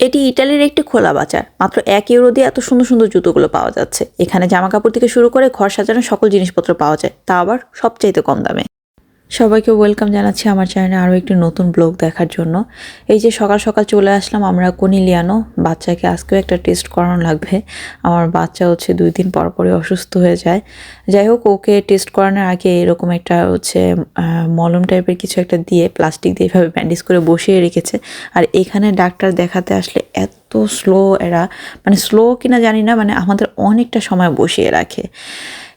এটি ইটালির একটি খোলা বাজার। মাত্র এক ইউরো দিয়ে এত সুন্দর সুন্দর জুতোগুলো পাওয়া যাচ্ছে। এখানে জামা কাপড় থেকে শুরু করে ঘর সাজানোর সকল জিনিসপত্র পাওয়া যায়। তা আবার সবচাইতে কম দামে। সবাইকে ওয়েলকাম জানাচ্ছি আমার চ্যানেলে আরও একটি নতুন ব্লগ দেখার জন্য। এই যে সকাল সকাল চলে আসলাম আমরা কনিলিয়ানো, বাচ্চাকে আজকেও একটা টেস্ট করানো লাগবে। আমার বাচ্চা হচ্ছে দুই দিন পর পরে অসুস্থ হয়ে যায়। যাই হোক, ওকে টেস্ট করানোর আগে এরকম একটা হচ্ছে মলম টাইপের কিছু একটা দিয়ে, প্লাস্টিক দিয়ে এভাবে ব্যান্ডেজ করে বসিয়ে রেখেছে। আর এখানে ডাক্তার দেখাতে আসলে এত স্লো এরা মানে স্লো কিনা জানি না মানে আমাদের অনেকটা সময় বসিয়ে রাখে।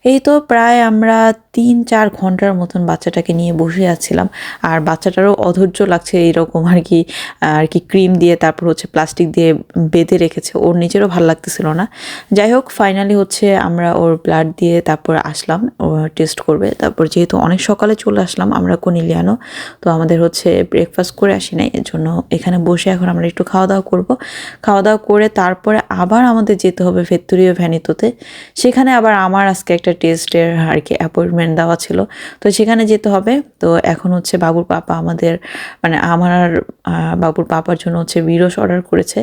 এই তো প্রায় আমরা তিন, চার ঘণ্টার মতন বাচ্চাটাকে নিয়ে বসে আছিলাম। আর বাচ্চাটারও অধৈর্য লাগছে এইরকম আর কি আর কি ক্রিম দিয়ে তারপর হচ্ছে প্লাস্টিক দিয়ে বেঁধে রেখেছে। ওর নিজেরও ভালো লাগতেছিল না। যাই হোক ফাইনালি হচ্ছে আমরা ওর ব্লাড দিয়ে তারপর আসলাম। ও টেস্ট করবে। তারপর যেহেতু অনেক সকালে চলে আসলাম, আমরা কনিলিয়ানো তো আমাদের হচ্ছে ব্রেকফাস্ট করে আসি নাই। এর জন্য এখানে বসে এখন আমরা একটু খাওয়া দাওয়া করব। খাওয়া দাওয়া করে তারপরে আবার আমাদের যেতে হবে ভেত্তুরীয় ভ্যানিতোতে। সেখানে আবার আমার আজকে টেস্টের আর কি অ্যাপয়েন্টমেন্ট দেওয়া ছিল। তো সেখানে যেতে হবে। তো এখন হচ্ছে বাবুর পাপা আমাদের মানে আমার বাবুর পাপার জন্য হচ্ছে বিরস অর্ডার করেছে।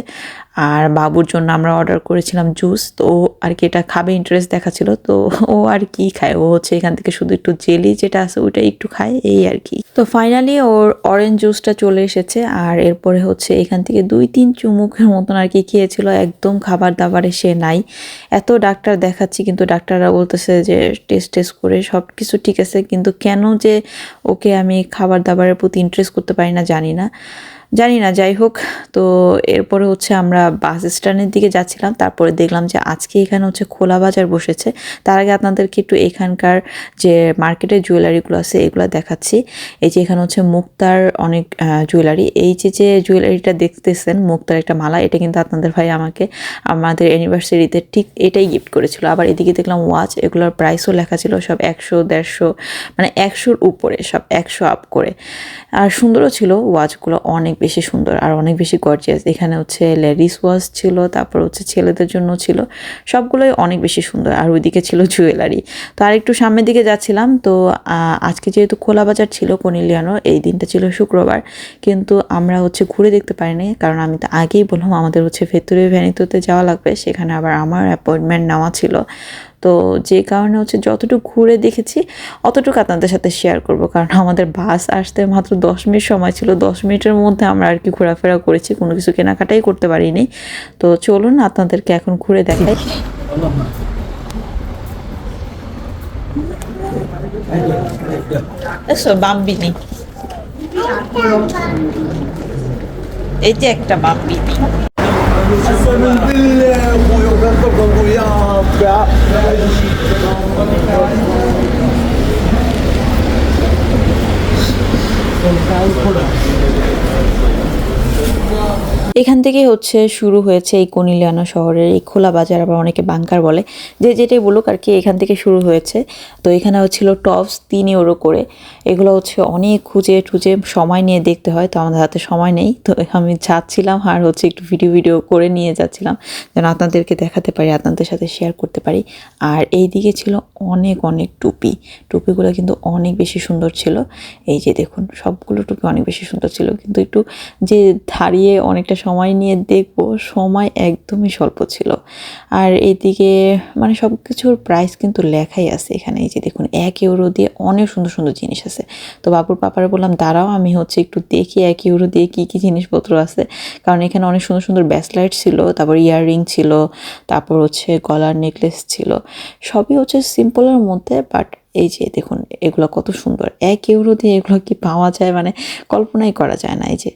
আর বাবুর জন্য আমরা অর্ডার করেছিলাম জুস তো ও আর কি এটা খাবে ইন্টারেস্ট দেখাচ্ছিল। তো ও আর কি খায়? ও হচ্ছে এখান থেকে শুধু একটু জেলি যেটা আছে ওইটা একটু খায়, এই আর কি। তো ফাইনালি ওর অরেঞ্জ জুসটা চলে এসেছে। আর এরপরে হচ্ছে এখান থেকে দুই তিন চুমুকের মতন আর কি খেয়েছিল। একদম খাবার দাবারে সে নাই। এত ডাক্তার দেখাচ্ছি, কিন্তু ডাক্তাররা বলতেছে যে টেস্ট টেস্ট করে সব কিছু ঠিক আছে, কিন্তু কেন যে ওকে আমি খাবার দাবারের প্রতি ইন্টারেস্ট করতে পারি না জানি না। জানি না, যাই হোক। তো এরপরে হচ্ছে আমরা বাস স্ট্যান্ডের দিকে যাচ্ছিলাম। তারপরে দেখলাম যে আজকে এখানে হচ্ছে খোলা বাজার বসেছে। তার আগে আপনাদেরকে একটু এখানকার যে মার্কেটের জুয়েলারিগুলো আছে, এগুলো দেখাচ্ছি। এই যে এখানে হচ্ছে মুক্তার অনেক জুয়েলারি। এই যে যে জুয়েলারিটা দেখতেছেন, মুক্তার একটা মালা, এটা কিন্তু আপনাদের ভাই আমাকে আমাদের অ্যানিভার্সারিতে ঠিক এটাই গিফট করেছিল। আবার এদিকে দেখলাম ওয়াচ এগুলোর প্রাইসও লেখা ছিল সব একশো, দেড়শো মানে একশোর উপরে, সব একশো আপ করে। আর সুন্দরও ছিল ওয়াচগুলো অনেক বেশি সুন্দর আর অনেক বেশি গর্জিয়াস এখানে হচ্ছে লেডিস ওয়াচ ছিল, তারপর হচ্ছে ছেলেদের জন্য ছিল। সবগুলোই অনেক বেশি সুন্দর। আর ওইদিকে ছিল জুয়েলারি তো আর একটু সামনের দিকে যাচ্ছিলাম। তো আজকে যেহেতু খোলা বাজার ছিল কনিলিয়ানো, এই দিনটা ছিল শুক্রবার। কিন্তু আমরা হচ্ছে ঘুরে দেখতে পারিনি, কারণ আমি তো আগেই বললাম আমাদের হচ্ছে ভেতরে ভ্যানিতোতে যাওয়া লাগবে। সেখানে আবার আমার অ্যাপয়েন্টমেন্ট নেওয়া ছিল। তো যে কারণে হচ্ছে যতটুকু ঘুরে দেখেছি, অতটুকু আপনাদের সাথে শেয়ার করব। কারণ আমাদের বাস আসতে মাত্র দশ মিনিট সময় ছিল। দশ মিনিটের মধ্যে আমরা আর কি ঘোরাফেরা করেছি, কোনো কিছু কেনাকাটাই করতে পারিনি। তো চলুন আপনাদেরকে এখন ঘুরে দেখাই। বাম্বিনি। এই যে একটা বাম্বিনি। قسما بالله اخويا وكنضرب كنقول يا এখান থেকে হচ্ছে শুরু হয়েছে এই কনিলিয়ানা শহরের এই খোলা বাজার, আবার অনেকে বাংকার বলে। যে যেটাই বলুক আর কি, এখান থেকে শুরু হয়েছে। তো এখানে হচ্ছিল টপস, তিন ইউরো করে। এগুলো হচ্ছে অনেক খুঁজে টুজে সময় নিয়ে দেখতে হয়, তো আমাদের হাতে সময় নেই। তো আমি যাচ্ছিলাম আর হচ্ছে একটু ভিডিও ভিডিও করে নিয়ে যাচ্ছিলাম, যেন আপনাদেরকে দেখাতে পারি, আপনাদের সাথে শেয়ার করতে পারি। আর এই দিকে ছিল অনেক অনেক টুপি। টুপিগুলো কিন্তু অনেক বেশি সুন্দর ছিল। এই যে দেখুন, সবগুলো টুপি অনেক বেশি সুন্দর ছিল। কিন্তু একটু যে দাঁড়িয়ে অনেকটা সময় নিয়ে দেখব, সময় একদমই স্বল্প ছিল। আর এদিকে মানে সব কিছুর প্রাইস কিন্তু লেখাই আছে এখানে। এই যে দেখুন, এক ইউরো দিয়ে অনেক সুন্দর সুন্দর জিনিস আছে। তো বাবুর পাপারে বললাম, দাঁড়াও, আমি হচ্ছে একটু দেখি এক ইউরো দিয়ে কী কী জিনিসপত্র আছে। কারণ এখানে অনেক সুন্দর সুন্দর ব্যাসলাইট ছিল, তারপর ইয়াররিং ছিল, তারপর হচ্ছে গলার নেকলেস ছিল। সবই হচ্ছে সিম্পলের মধ্যে বাট এই যে দেখুন, এগুলো কত সুন্দর। এক ইউরো দিয়ে এগুলো কি পাওয়া যায়? মানে কল্পনাই করা যায় না। এই যে,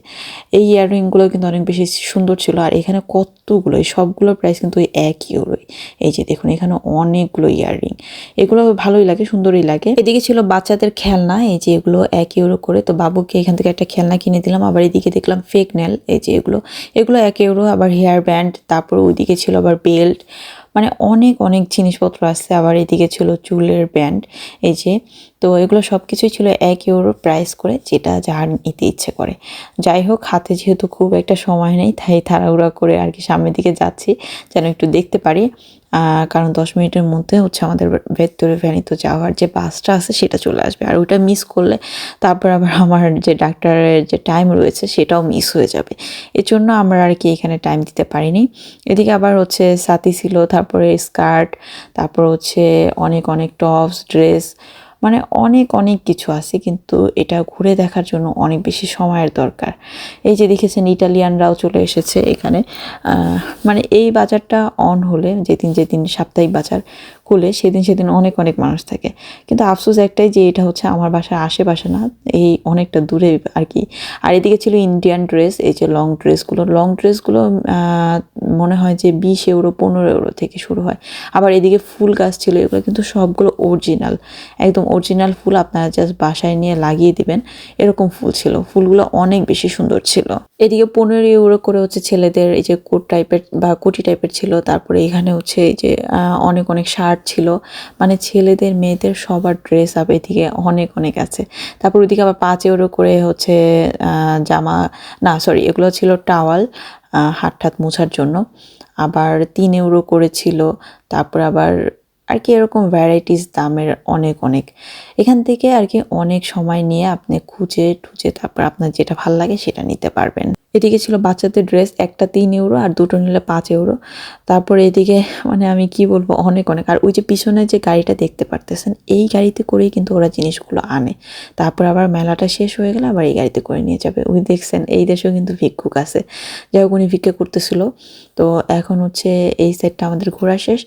এই ইয়াররিংগুলো কিন্তু অনেক বেশি সুন্দর ছিল। আর এখানে কতগুলো, এই সবগুলোর প্রাইস কিন্তু ওই এক ইউরোই এই যে দেখুন, এখানে অনেকগুলো ইয়াররিং এগুলো ভালোই লাগে, সুন্দরই লাগে। এদিকে ছিল বাচ্চাদের খেলনা। এই যে এগুলো এক ইউরো করে। তো বাবুকে এখান থেকে একটা খেলনা কিনে দিলাম। আবার এদিকে দেখলাম ফেক নেল এই যে এগুলো এগুলো এক ইউরো আবার হেয়ার ব্যান্ড তারপর ওইদিকে ছিল আবার বেল্ট মানে অনেক অনেক জিনিসপত্র আসছে। আবার এদিকে ছিল চুলের ব্যান্ড, এই যে। তো এগুলো সব কিছুই ছিল এক ইউরো প্রাইস করে, যেটা যার নিতে ইচ্ছে করে। যাই হোক, হাতে যেহেতু খুব একটা সময় নেই, তাই তাড়াহুড়া করে আর কি সামনের দিকে যাচ্ছি, যেন একটু দেখতে পারি। কারণ দশ মিনিটের মধ্যে হচ্ছে আমাদের ভেতরে ভ্যানিতে যাওয়ার যে বাসটা আছে সেটা চলে আসবে। আর ওইটা মিস করলে তারপর আবার আমার যে ডাক্তারের যে টাইম রয়েছে সেটাও মিস হয়ে যাবে। এর জন্য আমরা আর কি এখানে টাইম দিতে পারিনি। এদিকে আবার হচ্ছে সাথী ছিল, তারপরে স্কার্ট তারপর হচ্ছে অনেক অনেক টপস ড্রেস মানে অনেক অনেক কিছু আছে, কিন্তু এটা ঘুরে দেখার জন্য অনেক বেশি সময়ের দরকার। এই যে দেখেছেন ইটালিয়ানরাও চলে এসেছে এখানে। মানে এই বাজারটা অন হলে, যেদিন যেদিন সাপ্তাহিক বাজার খুলে সেদিন সেদিন অনেক অনেক মানুষ থাকে। কিন্তু আফসোস একটাই যে এটা হচ্ছে আমার বাসার আশেপাশে না, এই অনেকটা দূরে আর কি। আর এদিকে ছিল ইন্ডিয়ান ড্রেস এই যে লং ড্রেসগুলো লং ড্রেসগুলো মনে হয় যে বিশ ইউরো পনেরো ইউরো থেকে শুরু হয়। আবার এদিকে ফুল গাছ ছিল, এগুলো কিন্তু সবগুলো অরিজিনাল একদম অরিজিনাল ফুল আপনারা জাস্ট বাসায় নিয়ে লাগিয়ে দিবেন, এরকম ফুল ছিল। ফুলগুলো অনেক বেশি সুন্দর ছিল। এদিকে পনেরো ইউরো করে হচ্ছে ছেলেদের এই যে কোট টাইপের বা কোটি টাইপের ছিল। তারপরে এখানে হচ্ছে এই যে অনেক অনেক শার্ট ছিল। মানে ছেলেদের, মেয়েদের সবার ড্রেস আপ এদিকে অনেক অনেক আছে। তারপর ওইদিকে আবার পাঁচ ইউরো করে হচ্ছে জামা, না সরি এগুলো ছিল টাওয়াল হাত ঠাত মোছার জন্য। আবার তিন ইউরো করেছিল। তারপর আবার আর কি এরকম ভ্যারাইটিস দামের অনেক অনেক। এখান থেকে আর কি অনেক সময় নিয়ে আপনি খুঁজে টুজে তারপর আপনার যেটা ভালো লাগে সেটা নিতে পারবেন। এদিকে ছিল বাচ্চাদের ড্রেস একটা তিন ইউরো আর দুটো নিলে পাঁচ ইউরো তারপর এদিকে মানে আমি কি বলব, অনেক অনেক। আর ওই যে পিছনে যে গাড়িটা দেখতে পারতেছেন, এই গাড়িতে করেই কিন্তু ওরা জিনিসগুলো আনে। তারপর আবার মেলাটা শেষ হয়ে গেলে আবার এই গাড়িতে করে নিয়ে যাবে। উনি দেখছেন, এই দেশেও কিন্তু ভিক্ষুক আছে। যাই হোক, উনি ভিক্ষা করতেছিল। তো এখন হচ্ছে এই সাইডটা আমাদের ঘোরা শেষ।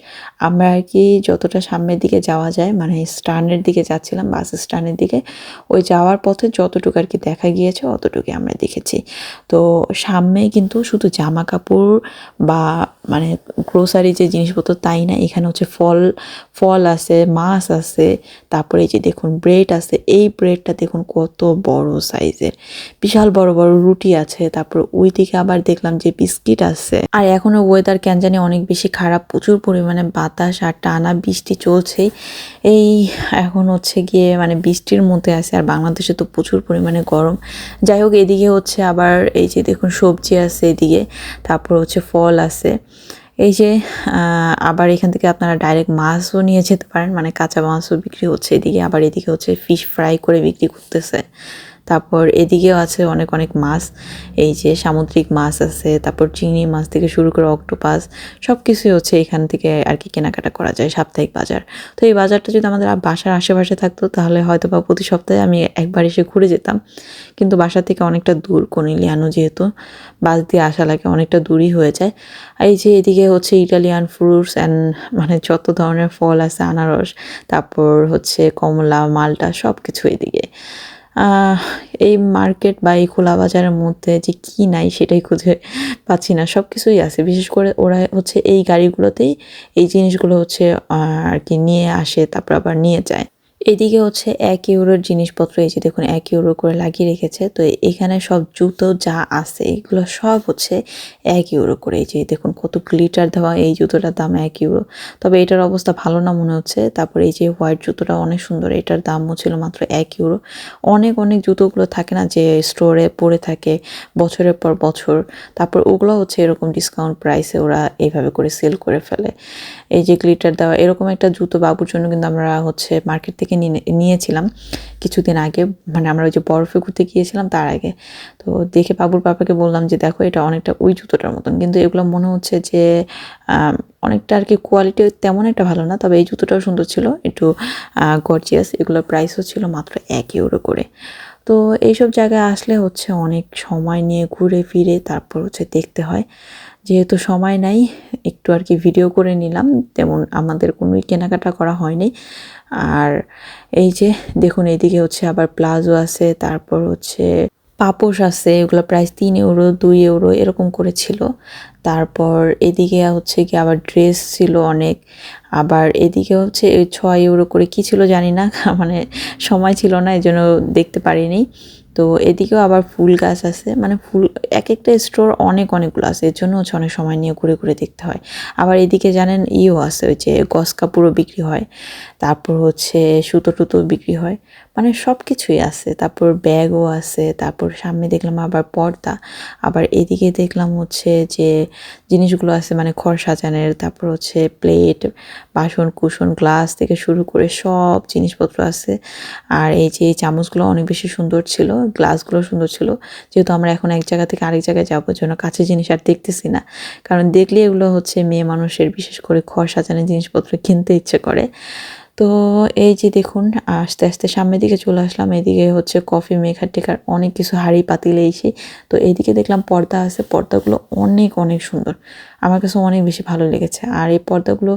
আমরা আর কি যতটা সামনের দিকে যাওয়া যায় মানে স্টানের দিকে যাচ্ছিলাম, বাস স্ট্যান্ডের দিকে, ওই যাওয়ার পথে যতটুকু আর কি দেখা গিয়েছে অতটুকু আমরা দেখেছি। তো সামনে কিন্তু শুধু জামা কাপড় বা মানে গ্রোসারি যে জিনিসপত্র তাই না, এখানে হচ্ছে ফল ফল আছে, মাছ আছে, তারপরে যে দেখুন ব্রেড আছে, এই ব্রেডটা দেখুন কত বড় সাইজের বিশাল বড় বড় রুটি আছে, তারপর ওই দিকে আবার দেখলাম যে বিস্কিট আছে। আর এখনও ওয়েদার কেন জানি অনেক বেশি খারাপ, প্রচুর পরিমাণে বাতাস আর টানা বৃষ্টি চলছে। এই এখন হচ্ছে গিয়ে মানে বৃষ্টির মধ্যে আছে আর বাংলাদেশে তো প্রচুর পরিমাণে গরম। যাই হোক, এদিকে হচ্ছে আবার এই যে দেখুন সবজি আছে এদিকে, তারপর হচ্ছে ফল আছে। এই যে আবার এখান থেকে আপনারা ডাইরেক্ট মাছও নিয়ে যেতে পারেন মানে কাঁচা মাছও বিক্রি হচ্ছে এদিকে, আবার এদিকে হচ্ছে ফিশ ফ্রাই করে বিক্রি করতেছে। তারপর এদিকেও আছে অনেক অনেক মাছ। এই যে সামুদ্রিক মাছ আছে, তারপর চিংড়ি মাছ থেকে শুরু করে অক্টোপাস সব কিছুই হচ্ছে এখান থেকে আর কি কেনাকাটা করা যায় সাপ্তাহিক বাজার। তো এই বাজারটা যদি আমাদের বাসার আশেপাশে থাকতো, তাহলে হয়তো বা প্রতি সপ্তাহে আমি একবার এসে ঘুরে যেতাম। কিন্তু বাসা থেকে অনেকটা দূর কনিলিয়ানো যেহেতু, বাস দিয়ে আসা লাগে অনেকটা দূরই হয়ে যায়। আর এই যে এদিকে হচ্ছে ইটালিয়ান ফ্রুটস অ্যান্ড মানে যত ধরনের ফল আছে, আনারস, তারপর হচ্ছে কমলা, মালটা সব কিছু এদিকে। এই মার্কেট বা এই খোলা বাজারের মধ্যে যে কি নাই সেটাই খুঁজে পাচ্ছি না। সব কিছুই আছে। বিশেষ করে ওরা হচ্ছে এই গাড়িগুলোতেই এই জিনিসগুলো হচ্ছে আর কি নিয়ে আসে, তারপর আবার নিয়ে যায়। এদিকে হচ্ছে এক ইউরোর জিনিসপত্র, এই যে দেখুন এক ইউরো করে লাগিয়ে রেখেছে। তো এখানে সব জুতো যা আছে, এগুলো সব হচ্ছে এক ইউরো করে। এই যে দেখুন কত গ্লিটার দেওয়া এই জুতোটার দাম এক ইউরো। তবে এটার অবস্থা ভালো না মনে হচ্ছে। তারপর এই যে হোয়াইট জুতোটা অনেক সুন্দর, এটার দামও ছিল মাত্র এক ইউরো। অনেক অনেক জুতোগুলো থাকে না যে স্টোরে পড়ে থাকে বছরের পর বছর। তারপর ওগুলো হচ্ছে এরকম ডিসকাউন্ট প্রাইসে ওরা এইভাবে করে সেল করে ফেলে। এই যে গ্লিটার দেওয়া, এরকম একটা জুতো বাবুর জন্য কিন্তু আমরা হচ্ছে মার্কেট থেকে নিয়ে- নিয়েছিলাম কিছুদিন আগে। মানে আমরা ওই যে বরফে ঘুরতে গিয়েছিলাম তার আগে। তো দেখে বাবুর পাপাকে বললাম যে, দেখো, এটা অনেকটা ওই জুতোটার মতন। কিন্তু এগুলো মনে হচ্ছে যে অনেকটা আর কি কোয়ালিটি তেমন একটা ভালো না। তবে এই জুতোটাও সুন্দর ছিল, একটু গর্জিয়াস এগুলোর প্রাইসও ছিল মাত্র এক ইউরো করে। তো এইসব জায়গায় আসলে হচ্ছে অনেক সময় নিয়ে ঘুরে ফিরে তারপর হচ্ছে দেখতে হয়। যেহেতু সময় নাই, একটু আর কি ভিডিও করে নিলাম। তেমন আমাদের কোনোই কেনাকাটা করা হয়নি। আর এই যে দেখুন, এদিকে হচ্ছে আবার প্লাজো আছে, তারপর হচ্ছে পাপোশ আছে, এগুলো প্রাইস তিন ইউরো দুই ইউরো এরকম করে ছিল তারপর এদিকে হচ্ছে কি আবার ড্রেস ছিল অনেক। আবার এদিকে হচ্ছে ছয় ইউরো করে কি ছিল জানি না মানে সময় ছিল না এই জন্য দেখতে পারিনি। তো এদিকেও আবার ফুল গাছ আছে। মানে ফুল এক একটা স্টোর অনেক অনেকগুলো আছে। এর জন্য হচ্ছে অনেক সময় নিয়ে ঘুরে ঘুরে দেখতে হয়। আবার এদিকে জানেন ইও আছে ওই যে গস কাপড়ও বিক্রি হয়। তারপর হচ্ছে সুতো টুতো বিক্রি হয়। মানে সব কিছুই আছে। তারপর ব্যাগও আছে, তারপর সামনে দেখলাম আবার পর্দা, আবার এদিকে দেখলাম হচ্ছে যে জিনিসগুলো আছে মানে খড় সাজানোর, তারপর হচ্ছে প্লেট, বাসন, কুসন, গ্লাস থেকে শুরু করে সব জিনিসপত্র আছে। আর এই যে এই চামচগুলো অনেক বেশি সুন্দর ছিল, গ্লাসগুলো সুন্দর ছিল, যেহেতু আমরা এখন এক জায়গা থেকে আরেক জায়গায় যাব জন্য কাছে জিনিস আর দেখতেছি না। কারণ দেখলে এগুলো হচ্ছে মেয়ে মানুষের বিশেষ করে খড় সাজানোর জিনিসপত্র কিনতে ইচ্ছে করে। তো এই যে দেখুন, আস্তে আস্তে সামনের দিকে চলে আসলাম। এদিকে হচ্ছে কফি মেকার টেকার অনেক কিছু হাড়ি পাতিল লেগেছি তো এইদিকে দেখলাম পর্দা আছে, পর্দাগুলো অনেক অনেক সুন্দর। আমার কাছে অনেক বেশি ভালো লেগেছে। আর এই পর্দাগুলো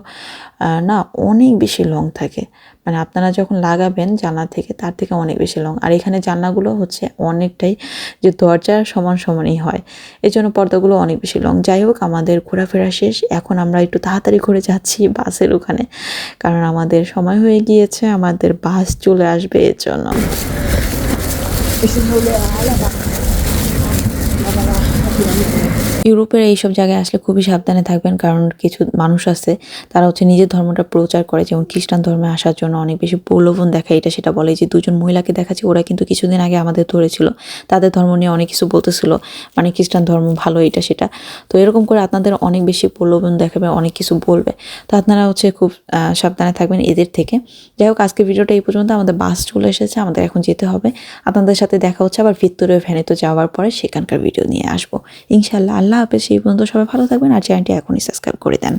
না, অনেক বেশি লং থাকে। মানে আপনারা যখন লাগাবেন জানলা থেকে, তার থেকে অনেক বেশি লং আর এখানে জানলাগুলো হচ্ছে অনেকটাই যে দরজার সমান সমানই হয়। এই জন্য পর্দাগুলো অনেক বেশি লং যাই হোক, আমাদের ঘোরাফেরা শেষ। এখন আমরা একটু তাড়াতাড়ি করে যাচ্ছি বাসের ওখানে। কারণ আমাদের সময় হয়ে গিয়েছে, আমাদের বাস চলে আসবে এর জন্য ইউরোপের এইসব জায়গায় আসলে খুবই সাবধানে থাকবেন, কারণ কিছু মানুষ আছে, তারা হচ্ছে নিজের ধর্মটা প্রচার করে, যেমন খ্রিস্টান ধর্মে আসার জন্য অনেক বেশি প্রলোভন দেখায়, এটা সেটা বলে যে দুজন মহিলাকে দেখাচ্ছে, ওরা কিন্তু কিছুদিন আগে আমাদের ধরেছিল, তাদের ধর্ম নিয়ে অনেক কিছু বলতেছিল মানে খ্রিস্টান ধর্ম ভালো এটা সেটা। তো এরকম করে আপনাদের অনেক বেশি প্রলোভন দেখাবে, অনেক কিছু বলবে। তো আপনারা হচ্ছে খুব সাবধানে থাকবেন এদের থেকে। যাই হোক আজকে ভিডিওটা এই পর্যন্ত, আমাদের বাস চলে এসেছে, আমাদের এখন যেতে হবে। আপনাদের সাথে দেখা হচ্ছে আবার ভিক্টোরিয়া ভ্যানে, তো যাওয়ার পরে সেখানকার ভিডিও নিয়ে আসব। ইনশাল্লাহ আল্লাহ হাফেজ সেই পর্যন্ত সবাই ভালো থাকবেন আর চ্যানেলটি এখনই সাবস্ক্রাইব করে দেন।